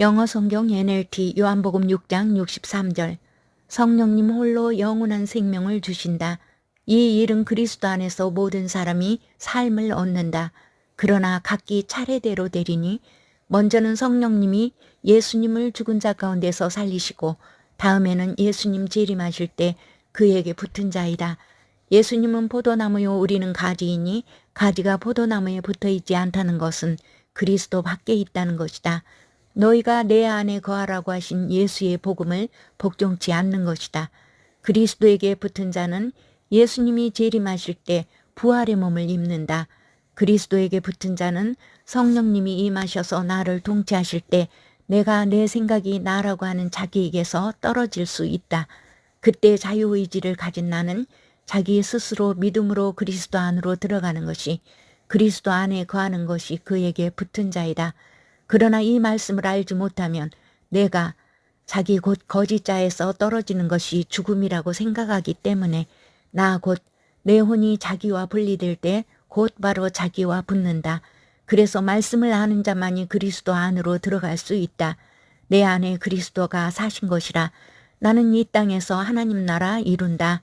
영어 성경 NLT 요한복음 6장 63절 성령님 홀로 영원한 생명을 주신다. 이 일은 그리스도 안에서 모든 사람이 삶을 얻는다. 그러나 각기 차례대로 되리니 먼저는 성령님이 예수님을 죽은 자 가운데서 살리시고 다음에는 예수님 재림하실 때 그에게 붙은 자이다. 예수님은 포도나무요 우리는 가지이니 가지가 포도나무에 붙어 있지 않다는 것은 그리스도 밖에 있다는 것이다. 너희가 내 안에 거하라고 하신 예수의 복음을 복종치 않는 것이다. 그리스도에게 붙은 자는 예수님이 재림하실 때 부활의 몸을 입는다. 그리스도에게 붙은 자는 성령님이 임하셔서 나를 통치하실 때 내가 내 생각이 나라고 하는 자기에게서 떨어질 수 있다. 그때 자유의지를 가진 나는 자기 스스로 믿음으로 그리스도 안으로 들어가는 것이 그리스도 안에 거하는 것이 그에게 붙은 자이다. 그러나 이 말씀을 알지 못하면 내가 자기 곧 거짓자에서 떨어지는 것이 죽음이라고 생각하기 때문에 나 곧 내 혼이 자기와 분리될 때 곧 바로 자기와 붙는다. 그래서 말씀을 아는 자만이 그리스도 안으로 들어갈 수 있다. 내 안에 그리스도가 사신 것이라 나는 이 땅에서 하나님 나라 이룬다.